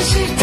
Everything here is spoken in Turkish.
şaşırtır